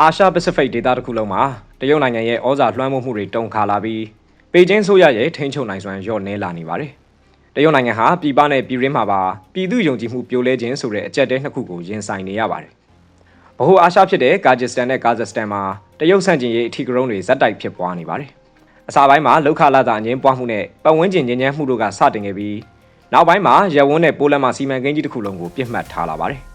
အာရှပစိဖိတ်ဒေသတစ်ခုလုံးမှာတရုတ်နိုင်ငံရဲ့ဩဇာလွှမ်းမိုးမှုတွေတုံခါလာပြီးပေကျင်းဆိုရရဲ့ထိန်းချုပ်နိုင်စွမ်းလျော့နည်းလာနေပါတယ်။တရုတ်နိုင်ငံဟာပြည်ပနဲ့ပြည်ရင်းမှာပါပြည်သူယုံကြည်မှုပြိုလဲခြင်းဆိုတဲ့အကြက်တဲနှစ်ခုကိုရင်ဆိုင်နေရပါတယ်။ဗဟိုအာရှဖြစ်တဲ့ကာဂျစ်စတန်နဲ့ကာဇက်စတန်မှာတရုတ်ဆန့်ကျင်ရေးအထီးကရုံးတွေဇက်တိုက်ဖြစ်ပွားနေပါတယ်။အစာပိုင်းမှာလောက်ခလာတာအငင်းပွားမှုနဲ့ပတ်ဝန်းကျင်ညဉ့်ညမ်းမှုတို့ကစတင်ခဲ့ပြီးနောက်ပိုင်းမှာရဝန်းနဲ့ပိုလန်မှာစီမံကိန်းကြီးတစ်ခုလုံးကိုပြစ်မှတ်ထားလာပါတယ်။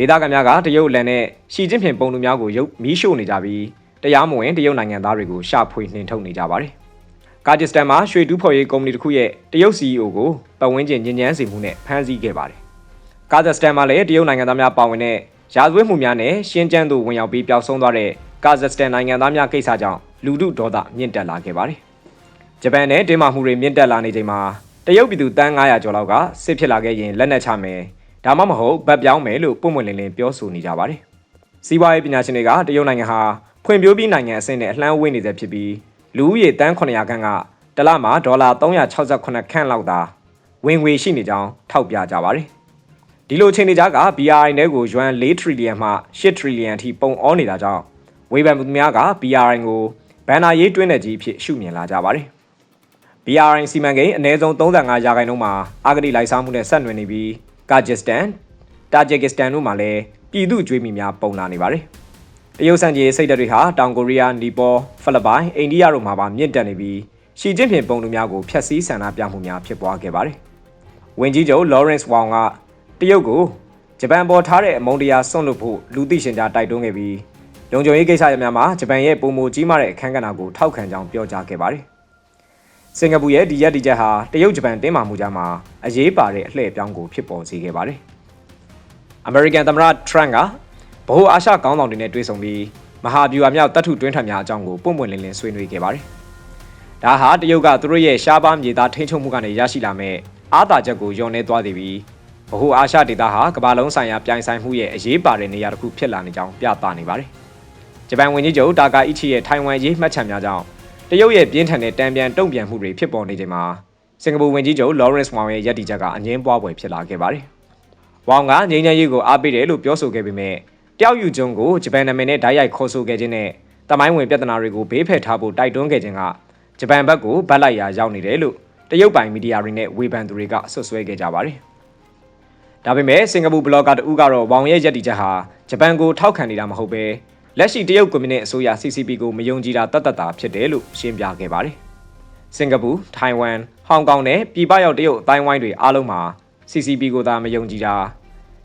ဒေသခံများကတရုတ်လန်နဲ့ရှီကျင်းဖင်ပုံလူများကိုရုပ်မီးရှို့နေကြပြီးတရားမဝင်တရုတ်နိုင်ငံသားတွေကိုရှာဖွေနှင်ထုတ်နေကြပါတယ်။ကာဂျစ်စတန်မှာရွှေတူးဖော်ရေးကုမ္ပဏီတစ်ခုရဲ့တရုတ် CEO ကိုပတ်ဝန်းကျင်ညဉ့်ညမ်းစေမှုနဲ့ဖမ်းဆီးခဲ့ပါတယ်။ကာဂျစ်စတန်မှာလည်းတရုတ်နိုင်ငံသားများပါဝင်တဲ့ရာဇဝတ်မှုများနဲ့ရှင်းကျန်းသူဝင်ရောက်ပြီးပျောက်ဆုံးသွားတဲ့ကာဇက်စတန်နိုင်ငံသားများကိစ္စကြောင့်လူထုဒေါသမြင့်တက်လာခဲ့ပါတယ်။ဂျပန်နဲ့တင်းမာမှုတွေမြင့်တက်လာနေချိန်မှာတရုတ်ပြည်သူတန်း900ကျော်လောက်ကစစ်ဖြစ်လာခဲ့ရင်လက်နက်ချမယ်။ ဒါမှမဟုတ်ဗတ်ပြောင်းမယ်လို့ပုံမှန်လင်းလင်းပြောဆိုနေကြပါတယ်။စီးပွားရေးပညာရှင်တွေကတရုတ်နိုင်ငံဟာဖွံ့ဖြိုးပြီးနိုင်ငံအဆင့်နဲ့အလှမ်းဝေးနေစေဖြစ်ပြီးလူဦးရေတန်း900ခန့်ကတလမှာဒေါ်လာ368ခန့်လောက်သာဝင်ငွေရှိနေကြောင်းထောက်ပြကြပါတယ်။ဒီလိုချိန်နေကြက BRI နဲ့ကိုယွမ်4 trillion မှ8 trillion အထိပုံအောနေတာကြောင့်ဝေဖန်မှုများက BRI ကိုဘန်နာရေးတွင်းတဲ့ကြီးအဖြစ်ရှုမြင်လာကြပါတယ်။ BRI စီမံကိန်းအနည်းဆုံး35ရာခိုင်နှုန်းမှာအာဂတိလိုက်စားမှုနဲ့ဆက်နွယ်နေပြီး ကာဂျစ်စတန်တာဂျစ်ကစ္စတန်တို့မှာလည်းပြည်သူ့ကြွေးမြီများပုံလာနေပါတယ်။တရုတ်စံကြီးစိတ်ဓာတ်တွေဟာတောင်ကိုရီးယား၊နီပေါ၊ဖိလစ်ပိုင်၊အိန္ဒိယတို့မှာပါမြင့်တက်နေပြီးရှီကျင်းပင်ပုံလူများကိုဖျက်ဆီးဆန္ဒပြမှုများဖြစ်ပွားခဲ့ပါတယ်။ဝင်ကြီးချုပ် Lawrence Wong ကတရုတ်ကိုဂျပန်ပေါ်ထားတဲ့အမုန်းတရားဆွန့်လွတ်ဖို့လူသိရှင်ကြားတိုက်တွန်းခဲ့ပြီးလုံခြုံရေးကိစ္စရပ်များမှာဂျပန်ရဲ့ပုံမူကြီးမားတဲ့အခမ်းကဏ္ဍကိုထောက်ခံကြောင်းပြောကြားခဲ့ပါတယ်။ စင်ကာပူရဲ့ဒီရက်ဒီချက်ဟာတရုတ်ဂျပန်တင်းမာမှုကြားမှာအရေးပါတဲ့အလှည့်အပြောင်းကိုဖြစ်ပေါ်စေခဲ့ပါတယ်။ American သမ္မတ Trump ကဗဟိုအာရှကောင်းဆောင်တွေနဲ့တွေ့ဆုံပြီးမဟာဗျူဟာမြောက်တပ်ထုတွင်းထပ်များအကြောင်းကိုပုံပွင့်လင်းလင်းဆွေးနွေးခဲ့ပါတယ်။ဒါဟာတရုတ်ကသူတို့ရဲ့ရှားပါးမြေသားထိန်းချုပ်မှုကနေရရှိလာမဲ့အားသာချက်ကိုယုံနေသွားသည်ပြီးဗဟိုအာရှဒေသဟာကမ္ဘာလုံးဆိုင်ရာပြိုင်ဆိုင်မှုရဲ့အရေးပါတဲ့နေရာတစ်ခုဖြစ်လာနေကြောင်းပြသနေပါတယ်။ဂျပန်ဝန်ကြီးချုပ်တာကာအီချီရဲ့ထိုင်ဝမ်ရေးမှတ်ချက်များကြောင့် တရုတ်ရဲ့ပြင်းထန်တဲ့တံပြန်တုံ့ပြန်မှုတွေဖြစ်ပေါ်နေချိန်မှာစင်ကာပူဝန်ကြီးချုပ်လော်ရန့်စ်ဝမ်ရဲ့ရည်တည်ချက်ကအငင်းပွားပွဲဖြစ်လာခဲ့ပါတယ်။ဝမ်ကငြိမ်းချမ်းရေးကိုအားပေးတယ်လို့ပြောဆိုခဲ့ပေမဲ့တယောက်ယူကျုံကိုဂျပန်နာမည်နဲ့ဓာတ်ရိုက်ခေါ်ဆိုခဲ့ခြင်းနဲ့တမိုင်းဝင်ပြဿနာတွေကိုဘေးဖယ်ထားဖို့တိုက်တွန်းခဲ့ခြင်းကဂျပန်ဘက်ကိုဗတ်လိုက်ရာရောက်နေတယ်လို့တရုတ်ပိုင်မီဒီယာတွေနဲ့ဝေဖန်သူတွေကဆွဆွဲခဲ့ကြပါတယ်။ဒါပေမဲ့စင်ကာပူဘလော့ဂါတဦးကတော့ဝေါင်ရဲ့ရည်တည်ချက်ဟာဂျပန်ကိုထောက်ခံနေတာမဟုတ်ပဲ လက်ရှိတရုတ်ကွန်မြူနစ်အစိုးရ CCP ကိုမယုံကြည်တာတတ်တတ်တာဖြစ်တယ်လို့ရှင်းပြခဲ့ပါတယ်။စင်ကာပူ၊ထိုင်ဝမ်၊ဟောင်ကောင်နဲ့ပြည်ပရောက်တရုတ်အတိုင်းဝိုင်းတွေအားလုံးမှာ CCP ကိုသာမယုံကြည်တာ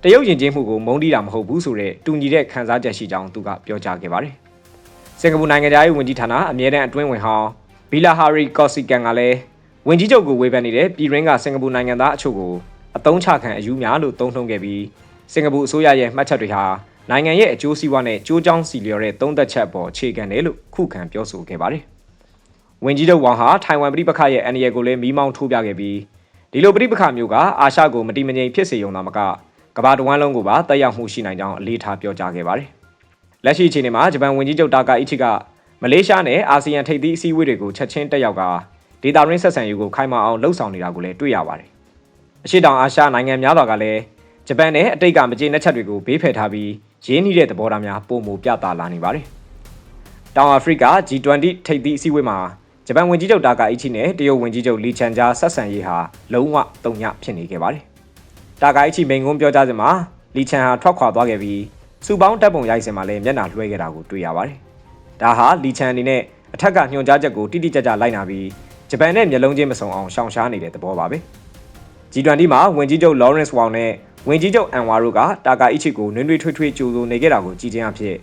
တရုတ်ယဉ်ကျေးမှုကိုမုန်းတီးတာမဟုတ်ဘူးဆိုတဲ့တူညီတဲ့ခံစားချက်ရှိကြောင်းသူကပြောကြားခဲ့ပါတယ်။စင်ကာပူနိုင်ငံသားရေးဝန်ကြီးဌာနအမြဲတမ်းအတွင်းဝင်ဟောင်းဘီလာဟာရီကော့စီကန်ကလည်းဝန်ကြီးချုပ်ကိုဝေဖန်နေတဲ့ပြည်ရင်းကစင်ကာပူနိုင်ငံသားအချို့ကိုအတုံးချခံအယူများလို့သုံးနှုန်းခဲ့ပြီးစင်ကာပူအစိုးရရဲ့မှတ်ချက်တွေဟာ နိုင်ငံရဲ့အကျိုးစီးပွားနဲ့ကြိုးကြောင်းစီလျော်တဲ့သုံးသက်ချက်ပေါ်အခြေခံတယ်လို့ခုခံပြောဆိုခဲ့ပါတယ်။ဝန်ကြီးချုပ်ဝမ်ဟာထိုင်ဝမ်ပြည်ပခရဲ့အန်ဒီယကိုလည်းမီးမောင်းထိုးပြခဲ့ပြီးဒီလိုပြည်ပခမျိုးကအာရှကိုမတိမငြိမ်ဖြစ်စေုံသာမကကမ္ဘာတဝန်းလုံးကိုပါတက်ရောက်မှုရှိနိုင်ကြောင်းအလေးထားပြောကြားခဲ့ပါတယ်။လက်ရှိအချိန်မှာဂျပန်ဝန်ကြီးချုပ်တာကာအီချီကမလေးရှားနဲ့အာဆီယံထိပ်သီးအစည်းအဝေးတွေကိုချက်ချင်းတက်ရောက်ကဒေတာရင်းဆက်ဆံရေးကိုခိုင်မာအောင်လှုပ်ဆောင်နေတာကိုလည်းတွေ့ရပါတယ်။အရှိတောင်အာရှနိုင်ငံများစွာကလည်း ဂျပန်နဲ့အတိတ်ကမကျေနပ်ချက်တွေကိုဘေးဖယ်ထားပြီးရင်းနှီးတဲ့သဘောထားများပုံမူပြသလာနေပါတယ်။တောင်အာဖရိက G20 ထိပ်သီးအစည်းအဝေးမှာဂျပန်ဝန်ကြီးချုပ်တာကာအီချီနဲ့တရုတ်ဝန်ကြီးချုပ်လီချန်ဂျာဆက်ဆံရေးဟာလုံးဝတုံ့ညဖြစ်နေခဲ့ပါတယ်။တာကာအီချီမိန်ကွန်းပြောကြားစဉ်မှာလီချန်ဟာထွက်ခွာသွားခဲ့ပြီးစူပေါင်းတပ်ပုံရိုက်စင်မှာလည်းမျက်နှာလွှဲခဲ့တာကိုတွေ့ရပါတယ်။ဒါဟာလီချန်အနေနဲ့အထက်ကညွှန်ကြားချက်ကိုတိတိကျကျလိုက်နာပြီးဂျပန်နဲ့မျက်လုံးချင်းမစုံအောင်ရှောင်ရှားနေတဲ့သဘောပါပဲ။ G20 မှာဝန်ကြီးချုပ် Lawrence Wong နဲ့ ဝန်ကြီးချုပ်အန်ဝါတို့ကတာကာအီချီကိုနွင်းနွေးထွေးထွေးကြိုးဆိုနေခဲ့တာကိုကြည်ချင်းအဖြစ်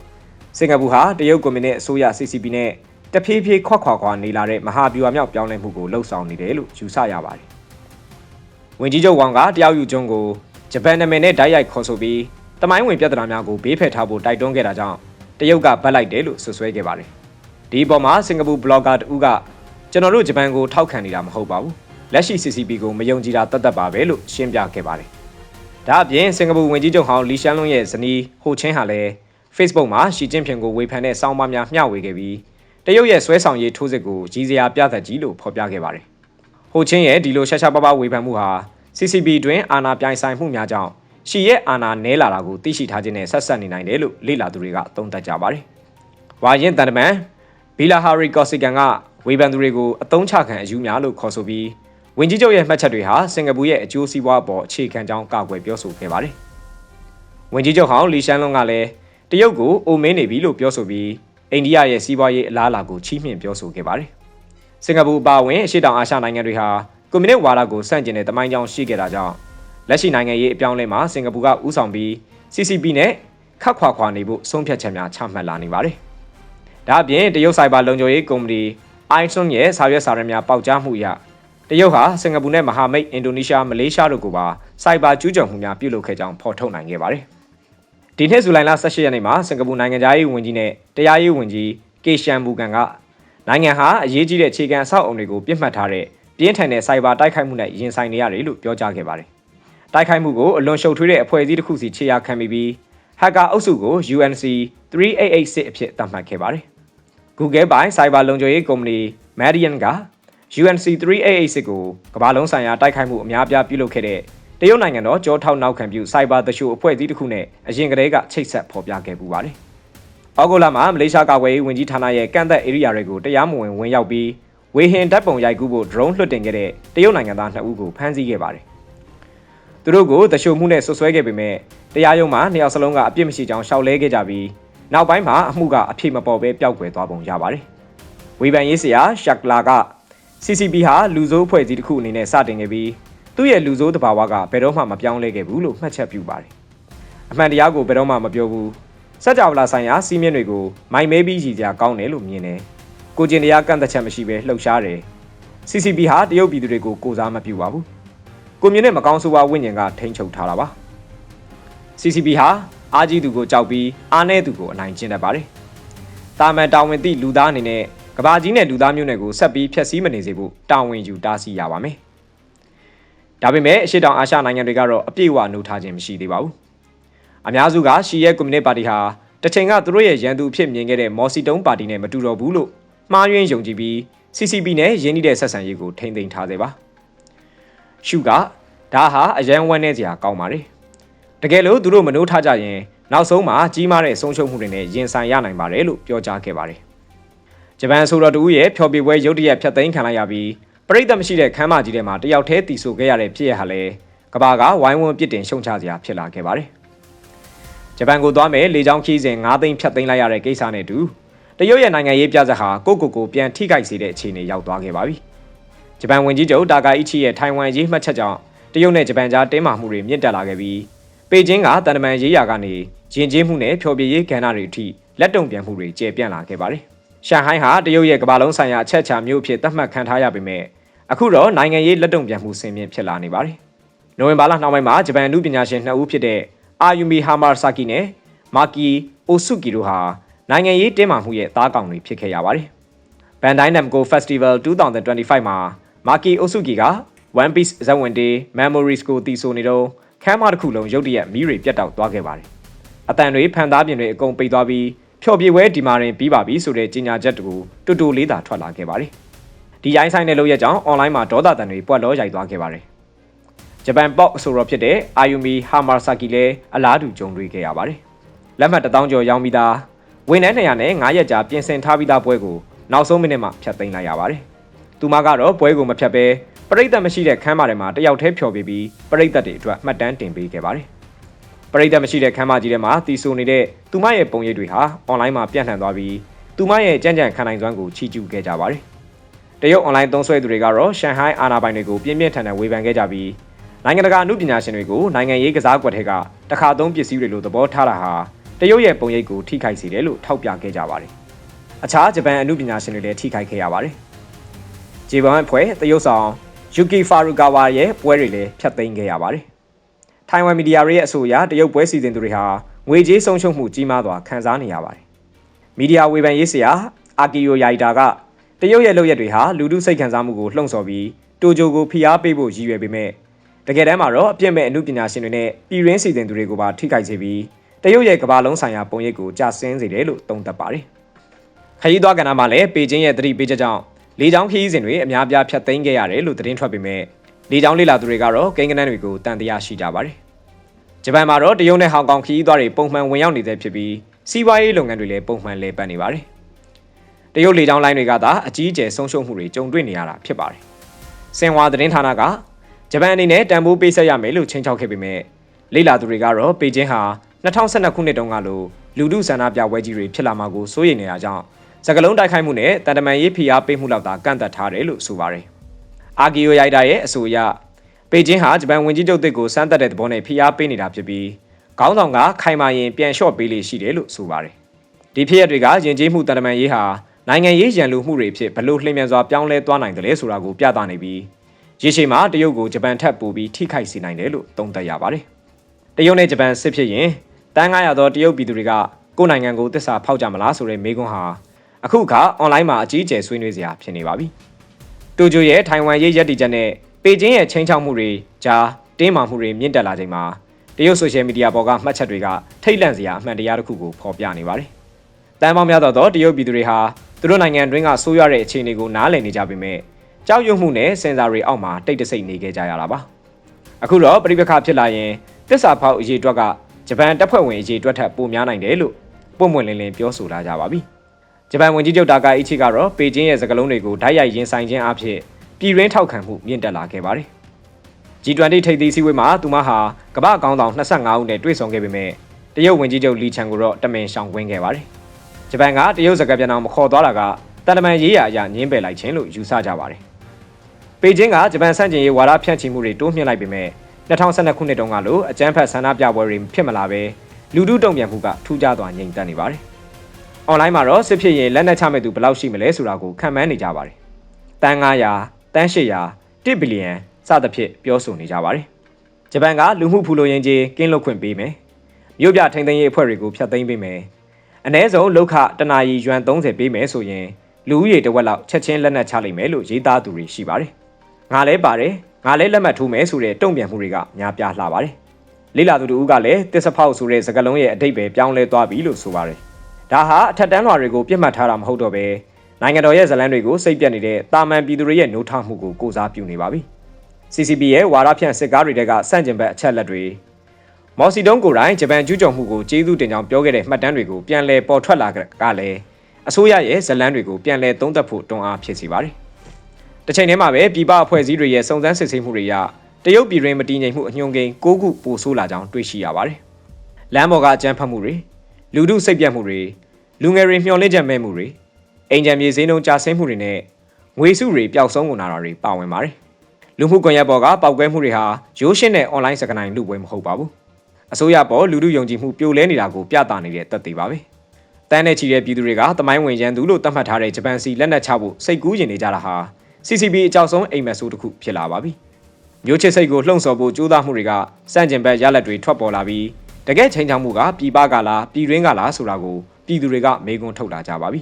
စင်ကာပူဟာတရုတ်ကွန်မြူနစ်အစိုးရ CCP နဲ့တဖြည်းဖြည်းခွက်ခွာခွာနေလာတဲ့မဟာဗျူဟာမြောက်ပြောင်းလဲမှုကိုလှုပ်ဆောင်နေတယ်လို့ယူဆရပါတယ်။ဝန်ကြီးချုပ်ဝမ်ကတယောက်ယူကျွန်းကိုဂျပန်နာမည်နဲ့ဓာတ်ရိုက်ခေါ်ဆိုပြီးတမိုင်းဝင်ပြဿနာများကိုဘေးဖယ်ထားဖို့တိုက်တွန်းခဲ့တာကြောင့်တရုတ်ကဗတ်လိုက်တယ်လို့ဆွဆွဲခဲ့ပါတယ်။ဒီအပေါ်မှာစင်ကာပူဘလော့ဂါတူကကျွန်တော်တို့ဂျပန်ကိုထောက်ခံနေတာမဟုတ်ပါဘူး။လက်ရှိ CCP ကိုမယုံကြည်တာတတ်တတ်ပါပဲလို့ရှင်းပြခဲ့ပါတယ်။ ဒါအပြင်စင်ကာပူဝန်ကြီးချုပ်ဟောင်းလီရှန်လွန်းရဲ့ဇနီးဟိုချင်းဟာလည်း Facebook မှာရှီကျင်းဖျင်ကိုဝေဖန်တဲ့စောင်းပါးများမျှဝေခဲ့ပြီးတရုတ်ရဲ့ဆွဲဆောင်ရေးထိုးစစ်ကိုကြီးစရာပြသက်ကြီးလို့ဖော်ပြခဲ့ပါတယ်။ဟိုချင်းရဲ့ဒီလိုရှာရှာပါပါဝေဖန်မှုဟာ CCP တွင်အာဏာပြိုင်ဆိုင်မှုများကြောင့်ရှီရဲ့အာဏာနဲလာတာကိုသိရှိထားခြင်းနဲ့ဆက်ဆက်နေနိုင်တယ်လို့လေ့လာသူတွေကသုံးသပ်ကြပါတယ်။ဝါရင်တန်တမန်ဘီလာဟာရီကော့စီကန်ကဝေဖန်သူတွေကိုအတုံးချခံအယူများလို့ခေါ်ဆိုပြီး ဝင်ကြီးချုပ်ရဲ့မှတ်ချက်တွေဟာစင်ကာပူရဲ့အကျိုးစီးပွားပေါ်အခြေခံကြောင်းကာကွယ်ပြောဆိုခဲ့ပါတယ်။ဝင်ကြီးချုပ်ဟောင်းလီရှန်လွန်ကလည်းတရုတ်ကိုအိုမင်းနေပြီလို့ပြောဆိုပြီးအိန္ဒိယရဲ့စီးပွားရေးအလားအလာကိုချီးမြှင့်ပြောဆိုခဲ့ပါတယ်။စင်ကာပူအပါအဝင်အရှေ့တောင်အာရှနိုင်ငံတွေဟာကွန်မြူနစ်ဝါဒကိုဆန့်ကျင်တဲ့တမိုင်းကြောင်းရှိခဲ့တာကြောင့်လက်ရှိနိုင်ငံရေးအပြောင်းလဲမှာစင်ကာပူကဥဆောင်ပြီး CCP နဲ့ခတ်ခွာခွာနေဖို့ဆုံးဖြတ်ချက်များချမှတ်လာနေပါတယ်။ဒါအပြင်တရုတ်ဆိုင်ဘာလုံခြုံရေးကုမ္ပဏီ iSun ရဲ့စာရွက်စာတမ်းများပေါက်ကြားမှုအရ တရုတ်ဟာစင်ကာပူနဲ့မဟာမိတ်အင်ဒိုနီးရှားမလေးရှားတို့ကိုပါစိုက်ဘာကျူးကျော်မှုများပြုလုပ်ခဲ့ကြောင်းဖော်ထုတ်နိုင်ခဲ့ပါတယ်။ဒီနှစ်ဇူလိုင်လ18ရက်နေ့မှာစင်ကာပူနိုင်ငံသားရေးဝန်ကြီးနဲ့တရားရေးဝန်ကြီးကေရှန်ဘူကန်ကနိုင်ငံဟာအရေးကြီးတဲ့အခြေခံအဆောက်အအုံတွေကိုပြစ်မှတ်ထားတဲ့ပြင်းထန်တဲ့စိုက်ဘာတိုက်ခိုက်မှုနဲ့ရင်ဆိုင်နေရတယ်လို့ပြောကြားခဲ့ပါတယ်။တိုက်ခိုက်မှုကိုအလွန်ရှုပ်ထွေးတဲ့အဖွဲ့အစည်းတစ်ခုစီခြေရာခံပြီးပြီးဟက်ကာအုပ်စုကို UNC 3886အဖြစ်သတ်မှတ်ခဲ့ပါတယ်။ Google ပိုင် Cyber လုံခြုံရေးကုမ္ပဏီ Median က UNC 3886ကိုကမ္ဘာလုံးဆိုင်ရာတိုက်ခိုက်မှုအများအပြားပြုလုပ်ခဲ့တဲ့တရုတ်နိုင်ငံတော်ကြောထောက်နောက်ခံပြု Cyber တရှို့အဖွဲ့အစည်းတစ်ခုနဲ့အရင်ကတည်းကချိတ်ဆက်ဖော်ပြခဲ့ပူပါတယ်။အောက်ဂိုလာမှာမလေးရှားကာကွယ်ရေးဝန်ကြီးဌာနရဲ့ကန့်သက် area တွေကိုတရားမဝင်ဝင်ရောက်ပြီးဝေဟင်ဓာတ်ပုံရိုက်ကူးဖို့ drone လွှတ်တင်ခဲ့တဲ့တရုတ်နိုင်ငံသား2ဦးကိုဖမ်းဆီးခဲ့ပါတယ်။သူတို့ကိုတရှို့မှုနဲ့ဆွဆွဲခဲ့ပေမဲ့တရားရုံးမှာနှစ်ယောက်စလုံးကအပြစ်မရှိကြောင်းရှောက်လဲခဲ့ကြပြီးနောက်ပိုင်းမှာအမှုကအဖြစ်မပေါ်ပဲပျောက်ကွယ်သွားပုံရပါတယ်။ဝေဖန်ရေးဆရာရှက်လာက CCP ဟာလူဆိုးအဖွဲ့အစည်းတစ်ခုအနေနဲ့စတင်ခဲ့ပြီးသူ့ရဲ့လူဆိုးတဘာဝကဘယ်တော့မှမပြောင်းလဲခဲ့ဘူးလို့မှတ်ချက်ပြုပါတယ်။အမှန်တရားကိုဘယ်တော့မှမပြောဘူး။စက်ကြဝဠာဆိုင်ရာစီးမြင့်တွေကိုမိုင်မဲပြီးရည်ကြကောင်းတယ်လို့မြင်တယ်။ကိုကျင်တရားကန့်သက်ချက်မရှိဘဲလှုပ်ရှားတယ်။ CCP ဟာတရုတ်ပြည်သူတွေကိုကိုစားမပြုပါဘူး။ကွန်မြူနစ်မကောင်းဆိုးဝါးဝိညာဉ်ကထိန်းချုပ်ထားတာပါ။ CCP ဟာအာကြီးသူကိုကြောက်ပြီးအားနည်းသူကိုအနိုင်ကျင့်တတ်ပါတယ်။တာမန်တာဝန်သိလူသားအနေနဲ့ ကဘာကြီးနဲ့လူသားမျိုးနွယ်ကိုဆက်ပြီးဖျက်ဆီးမနေစေဖို့တာဝန်ယူတားဆီးရပါမယ်။ဒါပေမဲ့အရှိတောင်အာရှနိုင်ငံတွေကတော့အပြည့်အဝနှုတ်ထားခြင်းမရှိသေးပါဘူး။အများစုကရှီရဲကွန်မြူနစ်ပါတီဟာတစ်ချိန်ကသူတို့ရဲ့ရန်သူအဖြစ်မြင်ခဲ့တဲ့မော်စီတုံးပါတီနဲ့မတူတော့ဘူးလို့မှားယွင်းယုံကြည်ပြီး CCP နဲ့ရင်းနှီးတဲ့ဆက်ဆံရေးကိုထိမ့်သိမ်းထားသေးပါ။ရှုကဒါဟာအရန်ဝမ်းနေစရာကောင်းပါတယ်။တကယ်လို့သူတို့မနှိုးထားကြရင်နောက်ဆုံးမှာကြီးမားတဲ့ဆုံးရှုံးမှုတွေနဲ့ရင်ဆိုင်ရနိုင်ပါတယ်လို့ပြောကြားခဲ့ပါတယ်။ ဂျပန်ဆိုတော်တူရဲ့ဖျော်ပြပွဲရုတ်တရက်ဖျက်သိမ်းခံလိုက်ရပြီးပရိသတ်မရှိတဲ့ခမ်းမကြီးထဲမှာတယောက်တည်းတီဆိုခဲ့ရတဲ့ဖြစ်ရဟာလဲကဘာကဝိုင်းဝန်းပြစ်တင်ရှုံချစရာဖြစ်လာခဲ့ပါတယ်။ဂျပန်ကိုသွားမယ်လေကြောင်းခီးစဉ်9သိန်းဖြတ်သိမ်းလိုက်ရတဲ့ကိစ္စနဲ့တူတရုတ်ရဲ့နိုင်ငံရေးပြဿနာဟာကိုကိုကိုပြန်ထိခိုက်စေတဲ့အခြေအနေရောက်သွားခဲ့ပါပြီ။ဂျပန်ဝန်ကြီးချုပ်တာကာအီချီရဲ့ထိုင်ဝမ်ရေးမှတ်ချက်ကြောင့်တရုတ်နဲ့ဂျပန်ကြားတင်းမာမှုတွေမြင့်တက်လာခဲ့ပြီးပေကျင်းကတန်တမန်ရေးရာကနေယဉ်ကျေးမှုနဲ့ဖျော်ဖြေရေးကဏ္ဍတွေအထိလက်တုံပြန်မှုတွေကျေပြန့်လာခဲ့ပါတယ်။ ရှန်ဟိုင်းဟာတရုတ်ရဲ့ကမ္ဘာလုံးဆိုင်ရာအချက်ချာမြို့အဖြစ်သတ်မှတ်ခံထားရပေမဲ့အခုတော့နိုင်ငံရေးလက်တုံပြန်မှုဆင်မြင့်ဖြစ်လာနေပါတယ်။နိုဝင်ဘာလနှောင်းပိုင်းမှာဂျပန်လူပညာရှင်နှစ်ဦးဖြစ်တဲ့အာယူမီဟာမာဆာကီနဲ့မာကီအိုဆုကီတို့ဟာနိုင်ငံရေးတင်းမာမှုရဲ့သားကောင်တွေဖြစ်ခဲ့ရပါတယ်။ Bandai Namco Festival 2025မှာမာကီအိုဆုကီက One Piece ဇဝင်တေး Memories ကိုတီးဆိုနေတော့ခမ်းမတစ်ခုလုံးရုတ်တရက်မီးတွေပြတ်တောက်သွားခဲ့ပါတယ်။အတန်တွေဖန်သားပြင်တွေအကုန်ပိတ်သွားပြီး ဖျော်ပြပွဲဒီမာရင်ပြီးပါပြီဆိုတဲ့ကြေညာချက်တူတူတူလေးသာထွက်လာခဲ့ပါတယ်။ဒီရိုင်းဆိုင်တဲ့လို့ရကြောင်း online မှာဒေါသတန်တွေပွက်လောရိုက်သွားခဲ့ပါတယ်။ဂျပန် pop အဆိုတော်ဖြစ်တဲ့ Ayumi Hamasaki လည်းအလားတူကြုံတွေ့ခဲ့ရပါတယ်။လက်မှတ်1000ကျော်ရောင်းပြီးသားဝန်ထမ်း200နဲ့9ရက်ကြာပြင်ဆင်ထားပြီးသားပွဲကိုနောက်ဆုံးမိနစ်မှာဖျက်သိမ်းလိုက်ရပါတယ်။သူမကတော့ပွဲကိုမဖျက်ဘဲပရိသတ်မရှိတဲ့ခန်းမထဲမှာတယောက်တည်းဖျော်ပြပြီးပရိသတ်တွေအတွက်မှတ်တမ်းတင်ပေးခဲ့ပါတယ်။ ပရိသတ်မရှိတဲ့ခန်းမကြီးထဲမှာတီဆိုနေတဲ့သူမရဲ့ပုံရိပ်တွေဟာအွန်လိုင်းမှာပြန့်နှံ့သွားပြီးသူမရဲ့ကြံ့ကြံ့ခံနိုင်စွမ်းကိုချီးကျူးခဲ့ကြပါတယ်။တရုတ်အွန်လိုင်းသုံးစွဲသူတွေကတော့ရှန်ဟိုင်းအာဏာပိုင်တွေကိုပြင်းပြင်းထန်ထန်ဝေဖန်ခဲ့ကြပြီးနိုင်ငံတကာအမှုပညာရှင်တွေကိုနိုင်ငံရေးကစားကွက်ထဲကတခါသုံးပစ္စည်းတွေလိုသဘောထားတာဟာတရုတ်ရဲ့ပုံရိပ်ကိုထိခိုက်စေတယ်လို့ထောက်ပြခဲ့ကြပါတယ်။အခြားဂျပန်အမှုပညာရှင်တွေလည်းထိခိုက်ခဲ့ရပါတယ်။ဂျေဘန်အဖွဲ့တရုတ်ဆောင်ယူကီဖာရူကာဝါရဲ့ပွဲတွေလည်းဖျက်သိမ်းခဲ့ရပါတယ်။ ထိုင်ဝမ်မီဒီယာတွေရဲ့အဆိုအရတရုတ်ပွဲစီစဉ်သူတွေဟာငွေကြေးဆုံးရှုံးမှုကြီးမားစွာခံစားနေရပါတယ်။မီဒီယာဝေဖန်ရေးဆရာအာကီယိုယာီတာကတရုတ်ရဲ့လုပ်ရက်တွေဟာလူမှုစိတ်ခံစားမှုကိုလှုံ့ဆော်ပြီးတိုဂျိုကိုဖိအားပေးဖို့ရည်ရွယ်ပေမဲ့တကယ်တမ်းမှာတော့အပြစ်မဲ့အမှုပညာရှင်တွေနဲ့ပြည်ရင်းစီစဉ်သူတွေကိုပါထိခိုက်စေပြီးတရုတ်ရဲ့ကမ္ဘာလုံးဆိုင်ရာပုံရိပ်ကိုကျဆင်းစေတယ်လို့သုံးသပ်ပါတယ်။ခရီးသွားကဏ္ဍမှာလည်းပေကျင်းရဲ့သတိပေးချက်ကြောင့်လေကြောင်းခရီးစဉ်တွေအများပြားဖျက်သိမ်းခဲ့ရတယ်လို့သတင်းထွက်ပေမဲ့ လေကြောင်းလေလာသူတွေကတော့ကိန်းဂဏန်းတွေကိုတန်တရားရှိကြပါတယ်။ဂျပန်မှာတော့တရုတ်နဲ့ဟောင်ကောင်ခရီးသွားတွေပုံမှန်ဝင်ရောက်နေတဲ့ဖြစ်ပြီးစီးပွားရေးလုပ်ငန်းတွေလည်းပုံမှန်လည်ပတ်နေပါတယ်။တရုတ်လေကြောင်းလိုင်းတွေကသာအကြီးအကျယ်ဆုံးရှုံးမှုတွေကြုံတွေ့နေရတာဖြစ်ပါတယ်။စင်ဝါသတင်းဌာနကဂျပန်အနေနဲ့တန်ဖိုးပေးဆက်ရမယ်လို့ချိန်ချောက်ခဲ့ပေမဲ့လေလာသူတွေကတော့ပေကျင်းဟာ2012ခုနှစ်တုန်းကလိုလူထုဆန္ဒပြပွဲကြီးတွေဖြစ်လာမှာကိုစိုးရိမ်နေတာကြောင့်စကလုံးတိုက်ခိုက်မှုနဲ့တန်တမန်ရေးဖိအားပေးမှုလောက်သာကန့်သက်ထားတယ်လို့ဆိုပါတယ်။ အာဂီယိုရိုက်တာရဲ့အဆိုအရပေကျင်းဟာဂျပန်ဝန်ကြီးချုပ်တစ်ကိုစမ်းသပ်တဲ့သဘောနဲ့ဖိအားပေးနေတာဖြစ်ပြီးခေါင်းဆောင်ကခိုင်မာရင်ပြန်လျှော့ပေးလေရှိတယ်လို့ဆိုပါတယ်။ဒီဖြစ်ရပ်တွေကယဉ်ကျေးမှုတန်တမန်ရေးဟာနိုင်ငံရေးရန်လိုမှုတွေဖြစ်ဘလို့လှည့်မြန်စွာပြောင်းလဲသွားနိုင်တယ်လဲဆိုတာကိုပြသနေပြီးရေရှည်မှာတရုတ်ကိုဂျပန်ထက်ပိုပြီးထိခိုက်စေနိုင်တယ်လို့သုံးသပ်ရပါတယ်။တရုတ်နဲ့ဂျပန်စစ်ဖြစ်ရင်တန်း900သောတရုတ်ပြည်သူတွေကကိုယ်နိုင်ငံကိုတစ္ဆာဖောက်ကြမလားဆိုတဲ့မေးခွန်းဟာအခုအခါအွန်လိုင်းမှာအကြီးအကျယ်ဆွေးနွေးစရာဖြစ်နေပါပြီ။ တိုကျိုရဲ့ထိုင်ဝမ်ရေးရည်တည်ချက်နဲ့ပေကျင်းရဲ့ချင်းချောက်မှုတွေကြားတင်းမာမှုတွေမြင့်တက်လာချိန်မှာတရုတ်ဆိုရှယ်မီဒီယာပေါ်ကမှတ်ချက်တွေကထိတ်လန့်စရာအမှန်တရားတစ်ခုကိုဖော်ပြနေပါတယ်။တန်ပေါင်းများသောတရုတ်ပြည်သူတွေဟာသူတို့နိုင်ငံတွင်းကဆိုးရွားတဲ့အခြေအနေကိုနားလည်နေကြပေမဲ့ကြောက်ရွံ့မှုနဲ့စင်စာတွေအောက်မှာတိတ်တဆိတ်နေခဲ့ကြရတာပါ။အခုတော့ပြိပခဖြစ်လာရင်တစ္ဆာဖောက်အရေးအတွက်ကဂျပန်တပ်ဖွဲ့ဝင်အရေးအတွက်ထပ်ပိုများနိုင်တယ်လို့ပုံမှန်လင်းလင်းပြောဆိုလာကြပါပြီ။ ဂျပန်ဝန်ကြီးချုပ်တာကာအီချီကတော့ပေကျင်းရဲ့စကားလုံးတွေကိုဓာတ်ရိုက်ရင်ဆိုင်ခြင်းအဖြစ်ပြည်ရင်းထောက်ခံမှုမြင့်တက်လာခဲ့ပါတယ်။ G20 ထိပ်သီးစည်းဝေးမှာသူမဟာကမ္ဘာအကောင်းဆောင်25ဦးနဲ့တွေ့ဆုံခဲ့ပေမဲ့တရုတ်ဝန်ကြီးချုပ်လီချန်ကိုတော့တမင်ရှောင်ကွင်းခဲ့ပါတယ်။ဂျပန်ကတရုတ်စကားပြန်အောင်မခေါ်သွားတာကတန်တမန်ရေးရာအရညင်းပယ်လိုက်ခြင်းလို့ယူဆကြပါတယ်။ပေကျင်းကဂျပန်ဆန့်ကျင်ရေးဝါဒဖြန့်ချီမှုတွေတိုးမြှင့်လိုက်ပေမဲ့2012ခုနှစ်တုန်းကလိုအကြမ်းဖက်ဆန္ဒပြပွဲတွေဖြစ်မလာဘဲလူထုတုံ့ပြန်မှုကထူးခြားစွာငြိမ်သက်နေပါတယ်။ online မှာတော့စစ်ဖြစ်ရင်လက်နက်ချမဲ့သူဘယ်လောက်ရှိမလဲဆိုတာကိုခံမှန်းနေကြပါတယ်။တန်း900တန်း800 1ဘီလီယံစသဖြင့်ပြောဆိုနေကြပါတယ်။ဂျပန်ကလူမှုဖူလိုရင်းကြီးကင်းလွတ်ခွင့်ပေးမယ်။မြို့ပြထိန်းသိမ်းရေးအဖွဲ့တွေကိုဖျက်သိမ်းပေးမယ်။အ ਨੇ ဆုံးလောက်ခတနာရီယွမ်30ပေးမယ်ဆိုရင်လူဦးရေတစ်ဝက်လောက်ချက်ချင်းလက်နက်ချလိမ့်မယ်လို့ရေးသားသူတွေရှိပါတယ်။ငါလဲပါတယ်ငါလဲလက်မှတ်ထိုးမယ်ဆိုတဲ့တုံ့ပြန်မှုတွေကများပြားလှပါတယ်။လိလာသူတို့ကလည်းတစ်စဖောက်ဆိုတဲ့စကားလုံးရဲ့အတိတ်ပဲပြောင်းလဲသွားပြီလို့ဆိုပါတယ်။ ဒါဟာအထက်တန်းလွှာတွေကိုပြစ်မှတ်ထားတာမဟုတ်တော့ပဲနိုင်ငံတော်ရဲ့ဇလန်းတွေကိုစိတ်ပြတ်နေတဲ့တာမန်ပြည်သူတွေရဲ့နှိုးထောင်မှုကိုကိုစားပြုနေပါပြီ။ CCP ရဲ့ဝါရဖြန့်စစ်ကားတွေတဲကစန့်ကျင်ဘက်အချက်လက်တွေမော်စီတုံးကိုယ်တိုင်ဂျပန်ကျူးကျော်မှုကိုကျေးဇူးတင်ကြောင်းပြောခဲ့တဲ့မှတ်တမ်းတွေကိုပြန်လည်ပေါ်ထွက်လာကလည်းအစိုးရရဲ့ဇလန်းတွေကိုပြန်လည်သုံးသပ်ဖို့တွန်းအားဖြစ်စီပါတယ်။တစ်ချိန်တည်းမှာပဲပြည်ပအဖွဲ့အစည်းတွေရဲ့စုံစမ်းစစ်ဆေးမှုတွေရတရုတ်ပြည်တွင်မတည်ငြိမ်မှုအညွှန်းကိန်း၉ခုပိုဆိုးလာကြောင်းတွေ့ရှိရပါတယ်။လမ်းပေါ်ကအကြမ်းဖက်မှုတွေ လူထုစိတ်ပြတ်မှုတွေလူငယ်တွေမျှော်လင့်ချက်မဲ့မှုတွေအိမ်ကြံမြေစင်းလုံးကြာဆင်းမှုတွေနဲ့ငွေစုတွေပျောက်ဆုံးကုန်တာတွေပါဝင်ပါတယ်။လူမှုကွန်ရက်ပေါ်ကပောက်ကွဲမှုတွေဟာရိုးရှင်းတဲ့ online စကားနိုင်လူပွဲမဟုတ်ပါဘူး။အစိုးရပေါ်လူထုယုံကြည်မှုပြိုလဲနေတာကိုပြသနေတဲ့သက်သေပါပဲ။တန်းနဲ့ချီတဲ့ပြည်သူတွေကတမိုင်းဝင်ရန်သူလို့သတ်မှတ်ထားတဲ့ဂျပန်စီလက်နက်ချဖို့စိတ်ကူးရင်နေကြတာဟာ CCP အကြောက်ဆုံးအိမ်မက်ဆိုးတစ်ခုဖြစ်လာပါပြီ။မျိုးချစ်စိတ်ကိုလှုံ့ဆော်ဖို့ကြိုးစားမှုတွေကစန့်ကျင်ဘက်ရလက်တွေထွက်ပေါ်လာပြီး တကယ်ချိန်ချောင်းမှုကပြည်ပကလားပြည်တွင်းကလားဆိုတာကိုပြည်သူတွေကမေးခွန်းထုတ်လာကြပါပြီ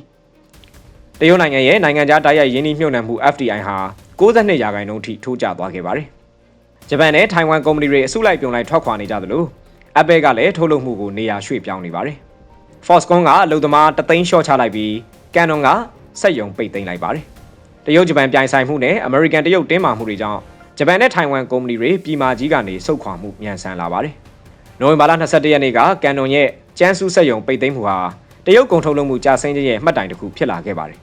။တရုတ်နိုင်ငံရဲ့နိုင်ငံခြားတိုက်ရိုက်ရင်းနှီးမြှုပ်နှံမှု FDI ဟာ62ရာခိုင်နှုန်းထိထိုးကျသွားခဲ့ပါတယ်။ဂျပန်နဲ့ထိုင်ဝမ်ကုမ္ပဏီတွေအစုလိုက်ပြုံလိုက်ထွက်ခွာနေကြသလို Apple ကလည်းထုတ်လုပ်မှုကိုနေရာရွှေ့ပြောင်းနေပါတယ်။ Foxconn ကအလုပ်သမားတသိန်းရှော့ချလိုက်ပြီး Canon ကစက်ရုံပိတ်သိမ်းလိုက်ပါတယ်။တရုတ်ဂျပန်ပြိုင်ဆိုင်မှုနဲ့ American တရုတ်တင်းမာမှုတွေကြောင့်ဂျပန်နဲ့ထိုင်ဝမ်ကုမ္ပဏီတွေပြည်မာကြီးကနေစုတ်ခွာမှုမြန်ဆန်လာပါတယ်။ နိုဝင်ဘာလ22ရက်နေ့က Canon ရဲ့ကျန်းစုစက်ရုံပိတ်သိမ်းမှုဟာတရုတ်ကုန်ထုတ်လုပ်မှုကြာဆင်းခြင်းရဲ့မှတ်တိုင်တစ်ခုဖြစ်လာခဲ့ပါတယ်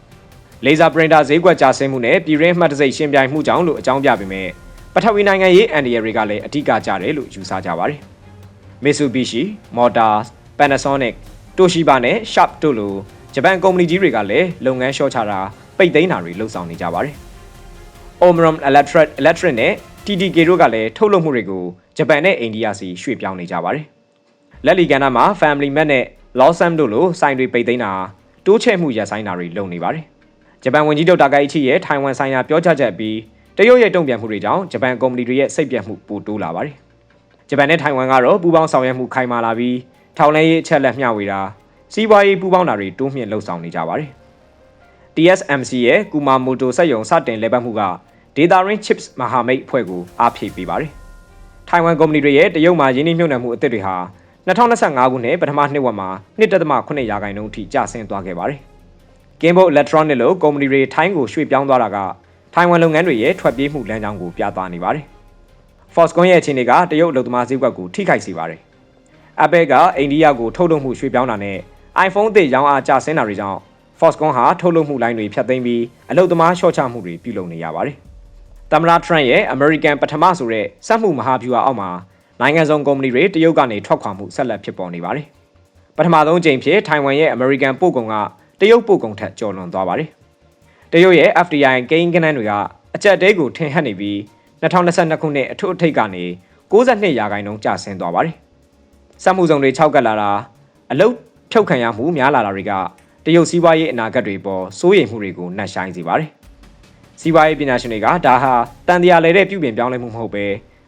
လေဆာပရင်တာဈေးကွက်ကျဆင်းမှုနဲ့ပြည်ရင်းမှတ်တစိတ်ရှင်ပြိုင်မှုကြောင့်လို့အကြောင်းပြပေမဲ့ပထဝီနိုင်ငံရေးအန်ဒီရတွေကလည်းအဓိကကျတယ်လို့ယူဆကြပါတယ်။ Mitsubishi, Motors, Panasonic, Toshiba နဲ့ Sharp တို့လိုဂျပန်ကုမ္ပဏီကြီးတွေကလည်းလုပ်ငန်းလျှော့ချတာပိတ်သိမ်းတာတွေလှုပ်ဆောင်နေကြပါတယ်။ Omron Electric Electric နဲ့ TTK တို့ကလည်းထုတ်လုပ်မှုတွေကို ဂျပန်နဲ့အိန္ဒိယစီရွှေ့ပြောင်းနေကြပါတယ်။လက်လီကန်နာမှာ Family Mart နဲ့ Lawson တို့လိုဆိုင်တွေပိတ်သိမ်းတာတိုးချဲ့မှုရပ်ဆိုင်းတာတွေလုပ်နေပါတယ်ဂျပန်ဝန်ကြီးချုပ်တာကာအီချီရဲ့ထိုင်ဝမ်ဆိုင်ရာပြောကြားချက်ပြီးတရုတ်ရဲ့တုံ့ပြန်မှုတွေကြောင့်ဂျပန်ကုမ္ပဏီတွေရဲ့စိတ်ပြတ်မှုပိုတိုးလာပါတယ်။ဂျပန်နဲ့ထိုင်ဝမ်ကတော့ပူးပေါင်းဆောင်ရွက်မှုခိုင်မာလာပြီးထောင်လဲရေးအချက်လက်မျှဝေတာစီးပွားရေးပူးပေါင်းတာတွေတိုးမြင့်လှုပ်ဆောင်နေကြပါတယ်။ TSMC ရဲ့ကူမာမိုတိုစက်ရုံစတင်လဲပတ်မှုက Data Ring Chips မဟာမိတ်အဖွဲ့ကိုအားဖြည့်ပေးပါတယ်။ ထိုင်ဝမ်ကုမ္ပဏီတွေရဲ့တရုတ်မှာရင်းနှီးမြှုပ်နှံမှုအသစ်တွေဟာ2025ခုနှစ်ပထမနှစ်ဝက်မှာ1.8ရာခိုင်နှုန်းထိကျဆင်းသွားခဲ့ပါတယ်။ Gimbal Electronic လို့ကုမ္ပဏီတွေထိုင်းကိုရွှေ့ပြောင်းသွားတာကထိုင်ဝမ်လုပ်ငန်းတွေရဲ့ထွက်ပြေးမှုလမ်းကြောင်းကိုပြသနေပါတယ်။ Foxconn ရဲ့အခြေအနေကတရုတ်အလုပ်သမားဈေးကွက်ကိုထိခိုက်စေပါတယ်။ Apple ကအိန္ဒိယကိုထုတ်လုပ်မှုရွှေ့ပြောင်းတာနဲ့ iPhone သစ်ရောင်းအားကျဆင်းတာတွေကြောင့် Foxconn ဟာထုတ်လုပ်မှုလိုင်းတွေဖျက်သိမ်းပြီးအလုပ်သမားလျှော့ချမှုတွေပြုလုပ်နေရပါတယ်။ သမ္မတ Trump ရဲ့ American ပထမဆိုတဲ့စက်မှုမဟာဗျူဟာအောက်မှာနိုင်ငံစုံကုမ္ပဏီတွေတရုတ်ကနေထွက်ခွာမှုဆက်လက်ဖြစ်ပေါ်နေပါတယ်။ပထမဆုံးကြိမ်ဖြစ်ထိုင်ဝမ်ရဲ့ American ပို့ကုန်ကတရုတ်ပို့ကုန်ထက်ကျော်လွန်သွားပါတယ်။တရုတ်ရဲ့ FDI ကိန်းကနန်းတွေကအကြက်တဲကိုထင်ဟပ်နေပြီး2022ခုနှစ်အထွတ်အထိပ်ကနေ62ရာခိုင်နှုန်းကျဆင်းသွားပါတယ်။စက်မှုစုံတွေ၆ကပ်လာတာအလုတ်ဖြုတ်ခံရမှုများလာတာတွေကတရုတ်စီးပွားရေးအနာဂတ်တွေပေါ်စိုးရိမ်မှုတွေကိုနှက်ဆိုင်စေပါတယ်။ စီးပွားရေးပညာရှင်တွေကဒါဟာတန်တရားလဲတဲ့ပြုပြင်ပြောင်းလဲမှုမဟုတ်ပဲ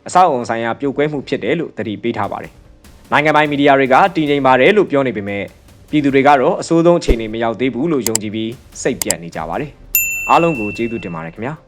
အဆောက်အုံဆိုင်ရာပြိုကွဲမှုဖြစ်တယ်လို့သတိပေးထားပါတယ်။နိုင်ငံပိုင်မီဒီယာတွေကတည်ငြိမ်ပါတယ်လို့ပြောနေပေမဲ့ပြည်သူတွေကတော့အဆိုးဆုံးအခြေအနေမရောက်သေးဘူးလို့ယုံကြည်ပြီးစိတ်ပြတ်နေကြပါတယ်။အားလုံးကိုကျေးဇူးတင်ပါတယ်ခင်ဗျာ။